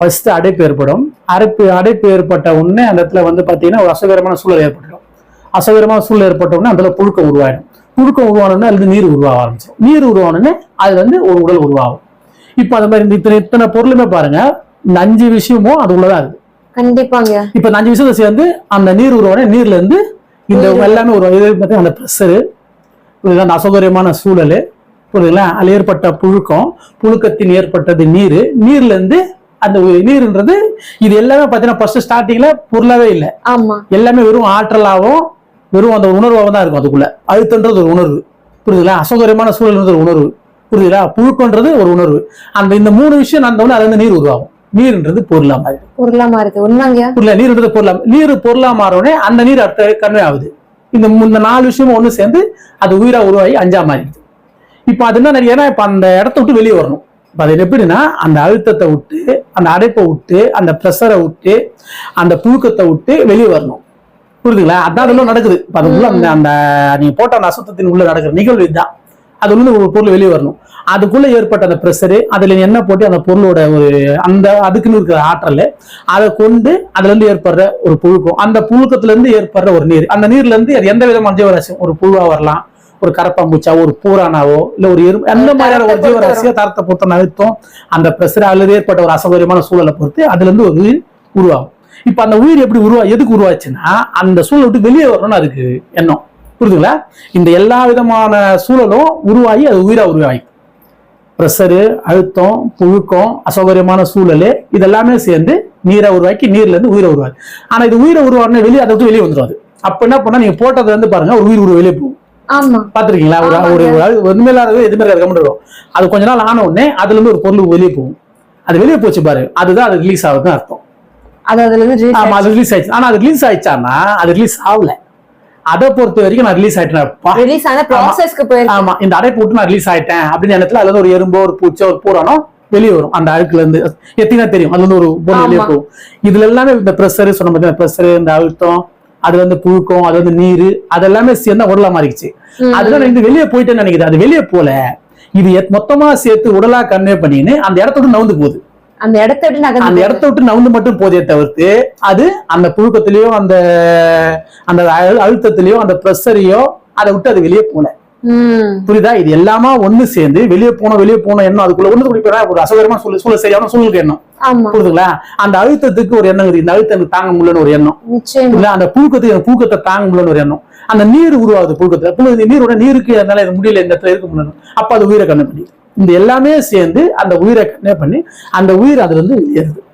First அடைப்பு ஏற்படும். அடைப்பு அடைப்பு ஏற்பட்ட உடனே அந்த இடத்துல வந்து பார்த்தீங்கன்னா ஒரு அசகரமான சூழல் ஏற்பட்டுடும். அசகரமான சூழல் ஏற்பட்ட உடனே அந்த புழுக்கம் உருவாயிடும். புழுக்கம் உருவானோடனே அதுல நீர் உருவாக ஆரம்பிச்சிடும். நீர் உருவானோடனே அது வந்து ஒரு உடல் உருவாகும். இப்போ அந்த மாதிரி இத்தனை இத்தனை பொருளுமே பாருங்க இந்த அஞ்சு விஷயமும் அது உள்ளதா இருக்கு. கண்டிப்பாங்க. இப்போ இந்த அஞ்சு விஷயத்தை சேர்ந்து அந்த நீர் உருவானே நீர்ல இருந்து இந்த எல்லாமே ஒரு அந்த ப்ரெஷரு அந்த அசௌகரியமான சூழல் புரியுதுங்களா? அதில் ஏற்பட்ட புழுக்கம் புழுக்கத்தின் ஏற்பட்டது நீர். நீர்ல இருந்து அந்த நீர்ன்றது இது எல்லாமே பார்த்தீங்கன்னா ஃபர்ஸ்ட் ஸ்டார்டிங்ல பொருளாவே இல்லை. எல்லாமே வெறும் ஆற்றலாகவும் வெறும் அந்த உணர்வாகவும் தான் இருக்கும் அதுக்குள்ள. அழுத்தன்றது ஒரு உணர்வு. புரியுதுங்களா? அசௌகரியமான சூழல்ன்றது ஒரு உணர்வு. புரியுதுங்களா? புழுக்கன்றது ஒரு உணர்வு. அந்த இந்த மூணு விஷயம் உடனே அது வந்து நீர் உருவாகும். நீர்ன்றது பொருளா மாறி பொருளா மாறுது. உண்மைங்க புரியல நீர்ன்றது பொருளா நீர் பொருளா மாறவுடனே அந்த நீர் அடுத்த கன்வே ஆகுது. இந்த இந்த நாலு விஷயமும் ஒண்ணு சேர்ந்து அது உயிரா உருவாகி அஞ்சா மாறிடுது. இப்போ அது என்ன ஏன்னா இப்ப அந்த இடத்த விட்டு வெளியே வரணும். இப்ப அது எப்படின்னா அந்த அழுத்தத்தை விட்டு அந்த அடைப்பை விட்டு அந்த ப்ரெஷரை விட்டு அந்த புழுக்கத்தை விட்டு வெளியே வரணும். புரியுதுங்களா? அதான் அதெல்லாம் நடக்குது. இப்ப அது உள்ள அந்த அந்த நீங்க போட்ட அந்த அசுத்தத்தின் உள்ள நடக்கிற நிகழ்வு இதுதான். அது உள்ள ஒரு பொருள் வெளியே வரணும். அதுக்குள்ள ஏற்பட்ட அந்த ப்ரெஷரு அதுல என்ன போட்டு? அந்த பொருளோட ஒரு அந்த அதுக்குன்னு இருக்கிற ஆற்றல் அதை கொண்டு அதுல இருந்து ஏற்படுற ஒரு புழுக்கம். அந்த புழுக்கத்துல இருந்து ஏற்படுற ஒரு நீர். அந்த நீர்ல இருந்து அது எந்த விதமான ஜீவராசியும் ஒரு புழுவா வரலாம். ஒரு கரப்பாம்பூச்சா ஒரு பூரானாவோ இல்ல ஒரு எறும்பு அந்த மாதிரியான ஒரு ஜீவராசியோ தரத்தை பொறுத்த நகர்த்தும் அந்த பிரஷர் அல்லது ஏற்பட்ட ஒரு அசௌகரியமான சூழலை பொறுத்து அதுல இருந்து ஒரு உயிர் உருவாகும். இப்ப அந்த உயிர் எப்படி உருவா எதுக்கு உருவாச்சுன்னா அந்த சூழலை விட்டு வெளியே வரணும்னு அதுக்கு எண்ணம். புரியுதுங்களா இந்த எல்லா விதமான சூழலும் உருவாகி அது உயிரா உருவாகி ப்ரெஷரு அழுத்தம் புழுக்கம் அசௌகரியமான சூழல் இதெல்லாமே சேர்ந்து நீரை உருவாக்கி நீர்ல இருந்து உயிரை உருவாது ஆனா இது உயிரை உருவான வெளியே அதை விட்டு வெளியே வந்துடும் அது. அப்ப என்ன பண்ணா நீங்க போட்டது வந்து பாருங்க ஒரு உயிர் உருவ வெளியே போகும். பாத்திருக்கீங்களா? ஒரு. ஒரு ஒண்ணுமே எதுவுமே இருக்காது கம்முன்னு இருக்கும். அது கொஞ்ச நாள் ஆன உடனே அதுல இருந்து ஒரு பொருள் வெளியே போகும். அது வெளியே போச்சு பாரு. அதுதான் அது ரிலீஸ் ஆகுதுன்னு அர்த்தம். அது ஆமா. ரிலீஸ் ஆயிடுச்சு. ஆனா அது ரிலீஸ் ஆயிடுச்சான்னா அது ரிலீஸ் ஆகல. அதை பொறுத்த வரைக்கும் நான் ரிலீஸ் ஆயிட்டேன்ப்பா ரிலீஸ் ஆன ப்ராசஸ்க்கு ஆமா இந்த அடைப்பு விட்டு நான் ரிலீஸ் ஆயிட்டேன். அப்படின்னு இடத்துல அதுல ஒரு எறும்போ ஒரு பூச்சோ ஒரு பூரானோ வெளியே வரும். அந்த அழுக்குல இருந்து. எத்தனை தெரியும்? அதுல இருந்து ஒரு பொருள் வெளியே. போகும். இதுல எல்லாமே இந்த ப்ரெஷர் சொன்ன பார்த்தீங்கன்னா ப்ரெஷர் இந்த அழுத்தம் அதுல இருந்து புழுக்கம் அது வந்து நீர் அதெல்லாமே சேர்ந்தா உடலா மாறிடுச்சு. அதுல இது வெளியே போயிட்டேன்னு நினைக்குது. அது வெளியே போல. இது மொத்தமா சேர்த்து உடலா கன்வே பண்ணின்னு அந்த இடத்த விட்டு நவுந்து போகுது. அந்த இடத்த விட்டு அந்த இடத்த விட்டு நவுந்து மட்டும் போதே தவிர்த்து அது அந்த புழுக்கத்திலயோ அந்த அந்த அழு- அழுத்தத்திலயோ அந்த ப்ரெஷரையோ அதை விட்டு அது வெளியே போல புரியுதா? இது எல்லாமா ஒண்ணு சேர்ந்து வெளியே போனோம் வெளியே போனோம் எண்ணம் அதுக்குள்ள ஒண்ணு ஒரு அசௌகரியமா சூழல் சூழல் சரியான சூழலுக்கு எண்ணம். புரியுதுங்களா? அந்த அழுத்தத்துக்கு ஒரு எண்ணம் இந்த அழுத்தம் எனக்கு தாங்க முடியலன்னு ஒரு எண்ணம். இல்ல அந்த புழுக்கத்துக்கு எனக்கு புழுக்கத்தை தாங்க முடியலன்னு ஒரு எண்ணம். அந்த நீர் உருவாகுது புழுக்கத்துல. புழு நீரோட நீருக்கு இது முடியல இந்த இடத்துல இருக்க முடியல அப்ப அது உயிரை கண்ணு பண்ணிடுது இந்த எல்லாமே சேர்ந்து அந்த உயிரை கண்ணே பண்ணி அந்த உயிர் அதுல இருந்து வெளியேறுது.